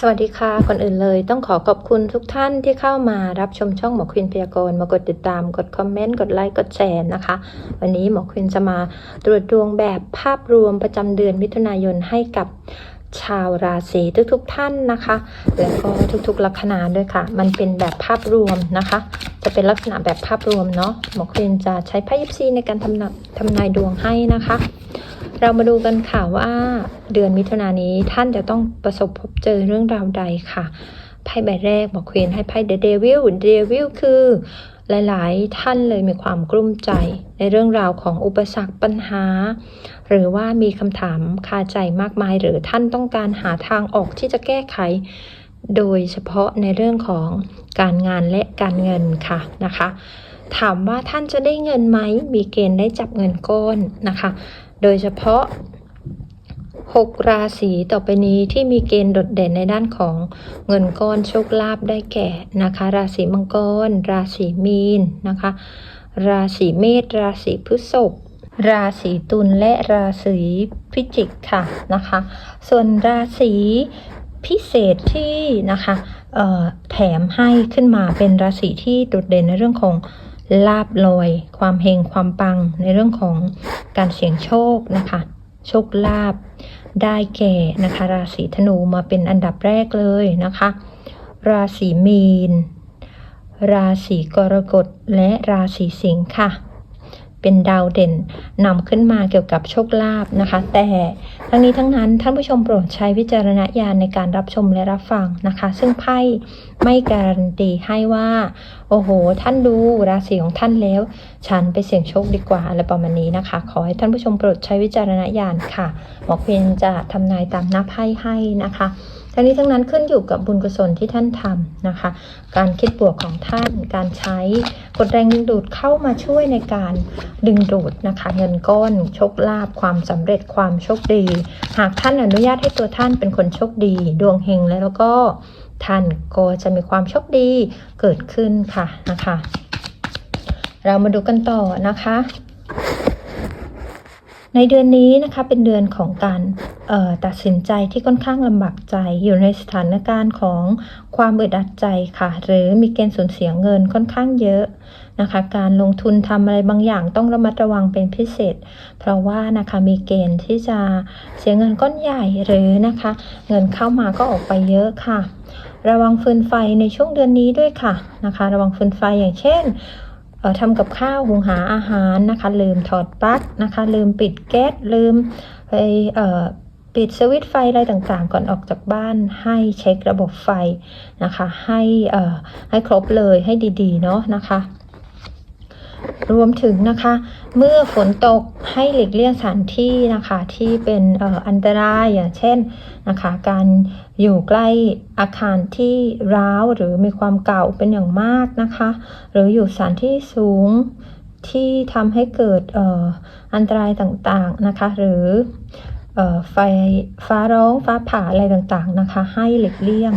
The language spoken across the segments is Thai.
สวัสดีค่ะ ก่อนอื่นเลยต้องขอขอบคุณทุกท่านที่เข้ามารับชมช่องหมอควินพยากรณ์มากดติดตาม กดคอมเมนต์ กดไลค์ กดแชร์นะคะ วันนี้หมอควินจะมาตรวจดวงแบบภาพรวมประจำเดือนมิถุนายนให้กับชาวราศีทุกๆท่านนะคะ แล้วก็ทุกๆ ลัคนาด้วยค่ะ มันเป็นแบบภาพรวมนะคะ จะเป็นลักษณะแบบภาพรวมเนาะ หมอควินจะใช้ไพ่ยิปซีในการทำนายทำนายดวงให้นะคะ เรามาดูกันค่ะว่าเดือนมิถุนายนนี้ท่านจะต้องประสบพบเจอเรื่องราวใดค่ะไพ่ใบแรกบอกเควนให้ไพ่เดอะเดวิลเดวิลคือหลาย ๆ ท่านเลยมีความกลุ้มใจ ในเรื่องราวของอุปสรรคปัญหา หรือว่ามีคำถามคาใจมากมาย หรือท่านต้องการหาทางออกที่จะแก้ไข โดยเฉพาะในเรื่องของการงานและการเงินค่ะนะคะ ถามว่าท่านจะได้เงินไหมมีเกณฑ์ได้จับเงินก้อนนะคะ โดยเฉพาะ 6 ราศีต่อไปนี้ที่มีเกณฑ์โดดเด่นในด้านของเงินก้อนโชคลาภได้แก่นะคะ ราศีมังกร ราศีมีนนะคะ ราศีเมษราศีพฤษภราศีตุลและราศีพิจิกค่ะนะคะ ส่วนราศีพิเศษที่นะคะแถมให้ขึ้นมาเป็นราศีที่โดดเด่นในเรื่องของ ลาบลอย ความเฮงความปังในเรื่องของการเสี่ยงโชคนะคะ โชคลาบได้แก่นะคะ ราศีธนูมาเป็นอันดับแรกเลยนะคะ ราศีมีน ราศีกรกฎและราศีสิงค์ค่ะ เป็นดาวเด่นนำขึ้นมาเกี่ยวกับโชคลาภนะคะ แต่ทั้งนี้ทั้งนั้นท่านผู้ชมโปรดใช้วิจารณญาณในการรับชมและรับฟังนะคะ ซึ่งไพ่ไม่การันตีให้ว่า โอ้โห ท่านดูราศีของท่านแล้ว ฉันไปเสี่ยงโชคดีกว่าอะไรประมาณนี้นะคะ ขอให้ท่านผู้ชมโปรดใช้วิจารณญาณค่ะหมอเพีนจะทำนายตามหน้าไพ่ให้นะคะ ทั้งนี้ทั้งนั้นขึ้นอยู่กับบุญกุศลที่ท่านทำนะคะ การคิดบวกของท่าน การใช้กดแรงดึงดูดเข้ามาช่วยในการดึงดูดนะคะ เงินก้อนโชคลาภความสำเร็จความโชคดี หากท่านอนุญาตให้ตัวท่านเป็นคนโชคดี ดวงเฮงแล้วก็ท่านก็จะมีความโชคดีเกิดขึ้นค่ะนะคะ เรามาดูกันต่อนะคะ ในเดือนนี้นะคะเป็นเดือนของการออตัดสินใจที่ค่อนข้างลำบากใจ อยู่ในสถานการณ์ของความอึดอัดใจค่ะ หรือมีเกณฑ์สูญเสียเงินค่อนข้างเยอะนะคะ การลงทุนทำอะไรบางอย่างต้องระมัดระวังเป็นพิเศษ เพราะว่านะคะมีเกณฑ์ที่จะเสียเงินก้อนใหญ่หรือนะคะ เงินเข้ามาก็ออกไปเยอะค่ะ ระวังฟืนไฟในช่วงเดือนนี้ด้วยค่ะนะคะ ระวังฟืนไฟอย่างเช่น ทำกับข้าวหุงหาอาหารนะคะ ลืมถอดปลั๊กนะคะ ลืมปิดแก๊สลืมไปเอ่อปิดสวิตช์ไฟอะไรต่างๆ ก่อนออกจากบ้านให้เช็คระบบไฟนะคะ ให้เอ่อให้ครบเลยให้ดีๆ เนาะนะคะ รวมถึงนะคะ เมื่อฝนตกให้หลีกเลี่ยงสถานที่นะคะที่เป็นอ,อันตรายอย่างเช่นนะคะการอยู่ใกล้อาคารที่ร้าวหรือมีความเก่าเป็นอย่างมากนะคะ หรืออยู่สถานที่สูงที่ทำให้เกิดอออันตรายต่างๆนะคะ หรือออไฟฟ้าร้องฟ้าผ่าอะไรต่างๆนะคะ ให้หลีกเลี่ยง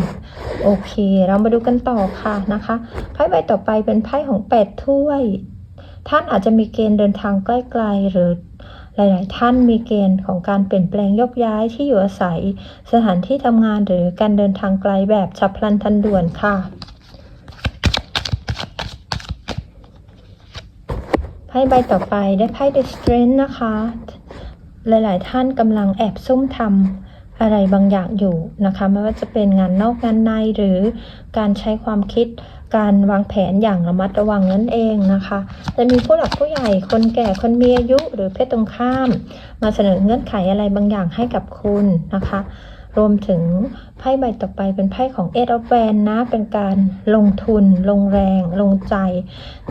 โอเค เรามาดูกันต่อค่ะนะคะไพ่ใบต่อไปเป็นไพ่ของแปดถ้วย ท่านอาจจะมีเกณฑ์เดินทางใกล้ๆหรือหลาย ๆ ท่านมีเกณฑ์ของการเปลี่ยนแปลงยกย้ายที่อยู่อาศัย สถานที่ทำงานหรือการเดินทางไกลแบบฉับพลันทันด่วนค่ะ ไพ่ใบต่อไปได้ไพ่ The Strength นะคะ หลาย ๆ ท่านกำลังแอบซุ่มทำอะไรบางอย่างอยู่นะคะ ไม่ว่าจะเป็นงานนอกงานในหรือการใช้ความคิด การวางแผนอย่างระมัดระวังนั่นเองนะคะ จะมีผู้หลักผู้ใหญ่คนแก่คนมีอายุหรือเพศตรงข้าม มาเสนอเงื่อนไขอะไรบางอย่างให้กับคุณนะคะ รวมถึงไพ่ใบต่อไปเป็นไพ่ของเอ of อ a แวนนะ เป็นการลงทุน ลงแรง ลงใจ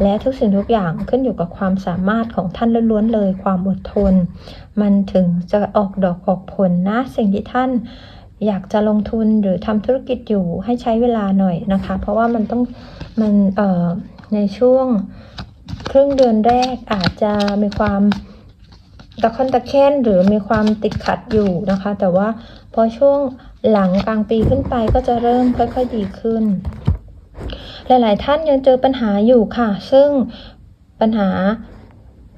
และทุกสิ่งทุกอย่างขึ้นอยู่กับความสามารถของท่านล้วนๆเลย ความอดทน มันถึงจะออกดอกออกผลนะ สิ่งที่ท่าน อยากจะลงทุนหรือทำธุรกิจอยู่ให้ใช้เวลาหน่อยนะคะ เพราะว่ามันต้องมันเอ่อในช่วงครึ่งเดือนแรกอาจจะมีความตะคอนตะแค้นหรือมีความติดขัดอยู่นะคะ แต่ว่าพอช่วงหลังกลางปีขึ้นไปก็จะเริ่มค่อยๆดีขึ้น หลาย ๆ ท่านยังเจอปัญหาอยู่ค่ะ ซึ่งปัญหา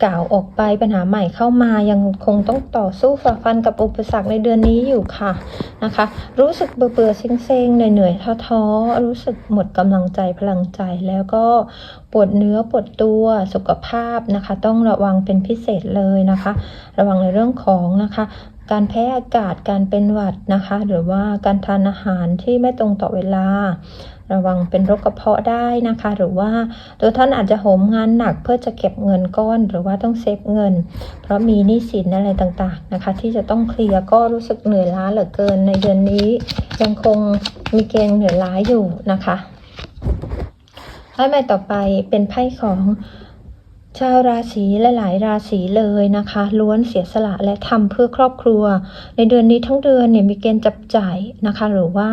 กล่าวออกไปปัญหาใหม่เข้ามายังคงต้องต่อสู้ฝ่าฟันกับอุปสรรคในเดือนนี้อยู่ค่ะนะคะ รู้สึกเบื่อเบื่อๆเซ็งๆเหนื่อยๆท้อๆรู้สึกหมดกำลังใจพลังใจแล้วก็ปวดเนื้อปวดตัวสุขภาพนะคะ ต้องระวังเป็นพิเศษเลยนะคะ ระวังในเรื่องของนะคะ การแพ้อากาศการเป็นหวัดนะคะ หรือว่าการทานอาหารที่ไม่ตรงต่อเวลา ระวังเป็นโรคกระเพาะได้นะคะ หรือว่าตัวท่านอาจจะโหมงานหนักเพื่อจะเก็บเงินก้อน หรือว่าต้องเซฟเงิน เพราะมีหนี้สินอะไรต่างๆนะคะ ที่จะต้องเคลียร์ก็รู้สึกเหนื่อยล้าเหลือเกินในเดือนนี้ ยังคงมีเกณฑ์เหนื่อยล้าอยู่นะคะไพ่ใบต่อไปเป็นไพ่ของ ชาวราศีและหลายราศีเลยนะคะ ล้วนเสียสละและทำเพื่อครอบครัว ในเดือนนี้ทั้งเดือนเนี่ยมีเกณฑ์จับจ่ายนะคะ หรือว่า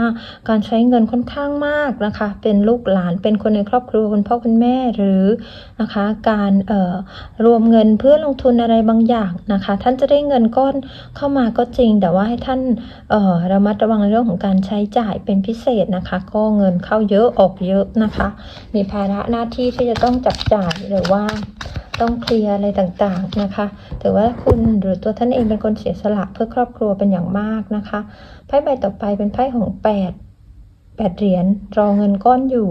การใช้เงินค่อนข้างมากนะคะ เป็นลูกหลานเป็นคนในครอบครัวคุณพ่อคุณแม่หรือนะคะ การเอ่อรวมเงินเพื่อลงทุนอะไรบางอย่างนะคะ ท่านจะได้เงินก้อนเข้ามาก็จริง แต่ว่าให้ท่านเอ่อระมัดระวังในเรื่องของการใช้จ่ายเป็นพิเศษนะคะ ก็เงินเข้าเยอะออกเยอะนะคะ มีภาระหน้าที่ที่จะต้องจับจ่ายหรือว่า ต้องเคลียร์อะไรต่างๆนะคะถือว่าคุณหรือตัวท่านเองเป็นคนเสียสละเพื่อครอบครัวเป็นอย่างมากนะคะไพ่ใบต่อไปเป็นไพ่ของแปดแปดเหรียญรอเงินก้อนอยู่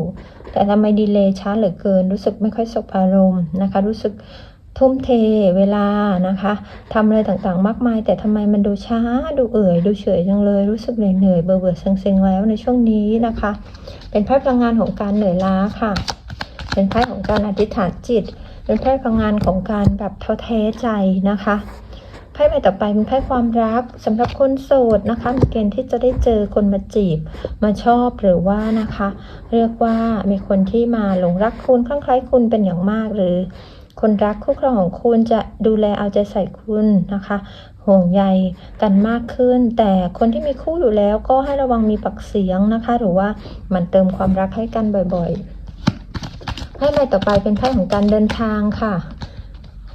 แต่ทำไมดีเลย์ช้าเหลือเกิน รู้สึกไม่ค่อยสบอารมณ์นะคะ รู้สึกทุ่มเทเวลานะคะทำอะไรต่างๆ มากมาย แต่ทำไมมันดูช้าดูเอื่อยดูเฉยจังเลย รู้สึกเหนื่อยเบื่อเบื่อเซ็งๆแล้วในช่วงนี้นะคะ เป็นไพ่พลังงานของการเหนื่อยล้าค่ะ เป็นไพ่ของการอธิษฐานจิต เป็นไพ่พลังงานของการแบบท้อแท้ใจนะคะไพ่ใบต่อไปเป็นไพ่ความรักสำหรับคนโสดนะคะมีเกณฑ์ที่จะได้เจอคนมาจีบ มาชอบหรือว่านะคะ เรียกว่ามีคนที่มาหลงรักคุณคลั่งไคล้คุณเป็นอย่างมาก หรือคนรักคู่ครองของคุณจะดูแลเอาใจใส่คุณนะคะ ห่วงใยกันมากขึ้น แต่คนที่มีคู่อยู่แล้วก็ให้ระวังมีปักเสียงนะคะ หรือว่ามันเติมความรักให้กันบ่อยๆ ไพ่ใบต่อไปเป็นไพ่ของการเดินทางค่ะ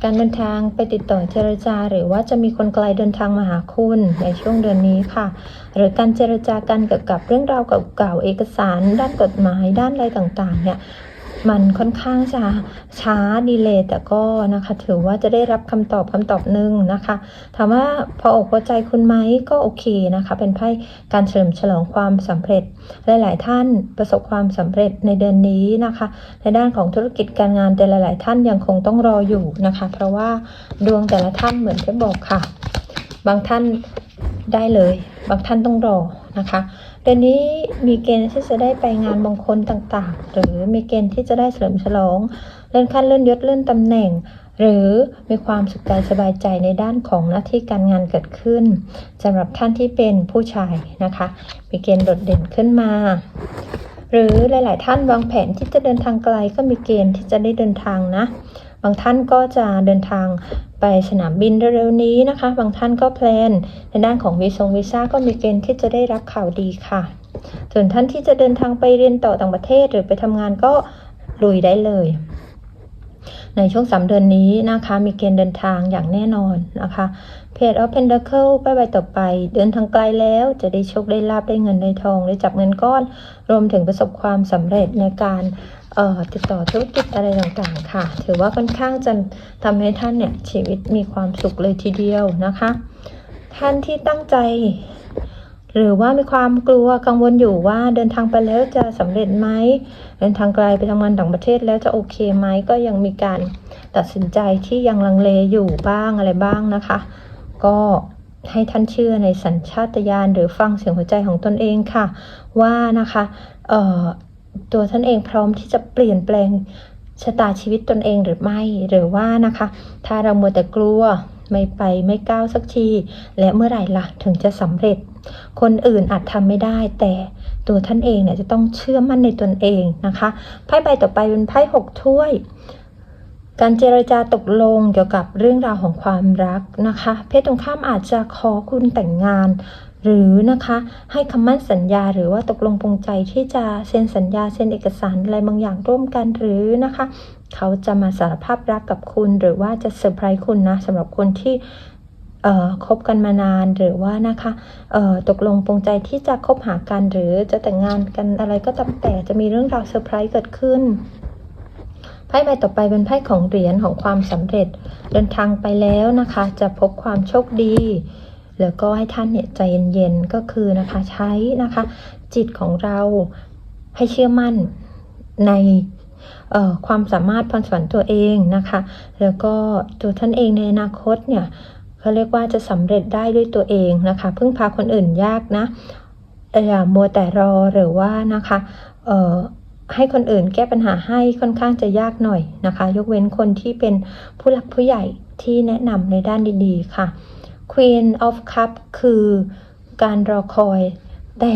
การเดินทางไปติดต่อเจรจา หรือว่าจะมีคนไกลเดินทางมาหาคุณในช่วงเดือนนี้ค่ะ หรือการเจรจากันเกี่ยวกับเรื่องราวเก่าๆเอกสาร ด้านกฎหมายด้านอะไรต่างๆเนี่ย มันค่อนข้างจะช้าดีเลยแต่ก็นะคะ ถือว่าจะได้รับคำตอบคำตอบหนึ่งนะคะ ถามว่าพออกพอใจคุณไหมก็โอเคนะคะ เป็นไพ่การเฉลิมฉลองความสำเร็จ หลาย ๆ ท่านประสบความสำเร็จในเดือนนี้นะคะ ในด้านของธุรกิจการงานแต่หลาย ๆ ท่านยังคงต้องรออยู่นะคะ เพราะว่าดวงแต่ละท่านเหมือนที่บอกค่ะ บางท่านได้เลย บางท่านต้องรอ นะคะเดือนนี้มีเกณฑ์ที่จะได้ไปงานมงคลต่างๆ หรือมีเกณฑ์ที่จะได้เฉลิมฉลอง เลื่อนขั้นเลื่อนยศเลื่อนตำแหน่ง หรือมีความสุขใจสบายใจในด้านของหน้าที่การงานเกิดขึ้นสำหรับท่านที่เป็นผู้ชายนะคะ มีเกณฑ์โดดเด่นขึ้นมาหรือหลาย ๆ ท่านวางแผนที่จะเดินทางไกลก็มีเกณฑ์ที่จะได้เดินทางนะ บางท่านก็จะเดินทาง ไปสนามบินเร็วๆนี้นะคะ บางท่านก็แพลน ในด้านของวีซงวีซ่าก็มีเกณฑ์ที่จะได้รับข่าวดีค่ะ ส่วนท่านที่จะเดินทางไปเรียนต่อต่างประเทศหรือไปทำงานก็ลุยได้เลย ในช่วงสามเดือนนี้นะคะ มีเกณฑ์เดินทางอย่างแน่นอนนะคะเพจออฟเพนเดเคิลไปต่อไป เดินทางไกลแล้วจะได้โชคได้ลาบได้เงินได้ทอง ได้จับเงินก้อน รวมถึงประสบความสำเร็จในการติดต่อธุรกิจอะไรต่างๆ ค่ะ ถือว่าค่อนข้างจะทำให้ท่านเนี่ยชีวิตมีความสุขเลยทีเดียวนะคะ ท่านที่ตั้งใจ หรือว่ามีความกลัวกังวลอยู่ว่าเดินทางไปแล้วจะสำเร็จไหมเดินทางไกลไปทำงานต่างประเทศแล้วจะโอเคไหมก็ยังมีการตัดสินใจที่ยังลังเลอยู่บ้างอะไรบ้างนะคะ ก็ให้ท่านเชื่อในสัญชาตญาณหรือฟังเสียงหัวใจของตนเองค่ะ ว่านะคะเอ่อตัวท่านเองพร้อมที่จะเปลี่ยนแปลงชะตาชีวิตตนเองหรือไม่หรือว่านะคะ ถ้าเรามัวแต่กลัว ไม่ไปไม่ก้าวสักที และเมื่อไหร่ล่ะถึงจะสำเร็จ คนอื่นอาจทำไม่ได้ แต่ตัวท่านเองเนี่ยจะต้องเชื่อมั่นในตนเองนะคะไพ่ใบต่อไปเป็นไพ่หกถ้วย การเจรจาตกลงเกี่ยวกับเรื่องราวของความรักนะคะ เพศตรงข้ามอาจจะขอคุณแต่งงาน หรือนะคะให้คำมั่นสัญญาหรือว่าตกลงปรงใจที่จะเซ็นสัญญาเซ็นเอกสารอะไรบางอย่างร่วมกันหรือนะคะ เขาจะมาสารภาพรักกับคุณ หรือว่าจะเซอร์ไพรส์คุณนะสำหรับคนที่เอ่อคบกันมานานหรือว่านะคะเอ่อตกลงปรงใจที่จะคบหากันหรือจะแต่งงานกันอะไรก็ตามแต่จะมีเรื่องราวเซอร์ไพรส์เกิดขึ้นไพ่ใบต่อไปเป็นไพ่ของเหรียญของความสำเร็จ เดินทางไปแล้วนะคะ จะพบความโชคดี แล้วก็ให้ท่านเนี่ยใจเย็นๆก็คือนะคะใช้นะคะจิตของเราให้เชื่อมั่นในความสามารถพรสวรรค์ตัวเองนะคะ แล้วก็ตัวท่านเองในอนาคตเนี่ยเขาเรียกว่าจะสำเร็จได้ด้วยตัวเองนะคะพึ่งพาคนอื่นยากนะอย่ามัวแต่รอหรือว่านะคะเให้คนอื่นแก้ปัญหาให้ค่อนข้างจะยากหน่อยนะคะ ยกเว้นคนที่เป็นผู้หลักผู้ใหญ่ที่แนะนำในด้านดีๆค่ะ Queen of Cup คือการรอคอยแต่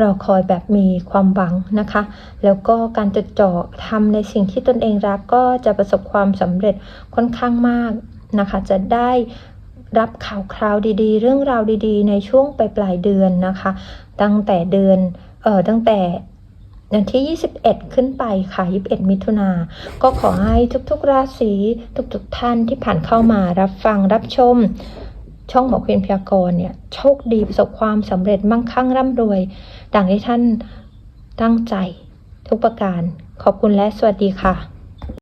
รอคอยแบบมีความหวังนะคะ แล้วก็การจดจ่อทำในสิ่งที่ตนเองรักก็จะประสบความสำเร็จค่อนข้างมากนะคะ จะได้รับข่าวคราวดีๆ เรื่องราวดีๆ ในช่วงปลายปลายๆเดือนนะคะ ตั้งแต่เดือนเอ่อตั้งแต่วันที่ 21 ขึ้นไปค่ะ 21 มิถุนา ก็ขอให้ทุกๆ ราศีทุกๆ ท่านที่ผ่านเข้ามารับฟังรับชม ช่องหมอควีนพยากรณ์เนี่ยโชคดีประสบความสำเร็จมั่งคั่งร่ำรวยดังที่ท่านตั้งใจทุกประการ ขอบคุณและสวัสดีค่ะ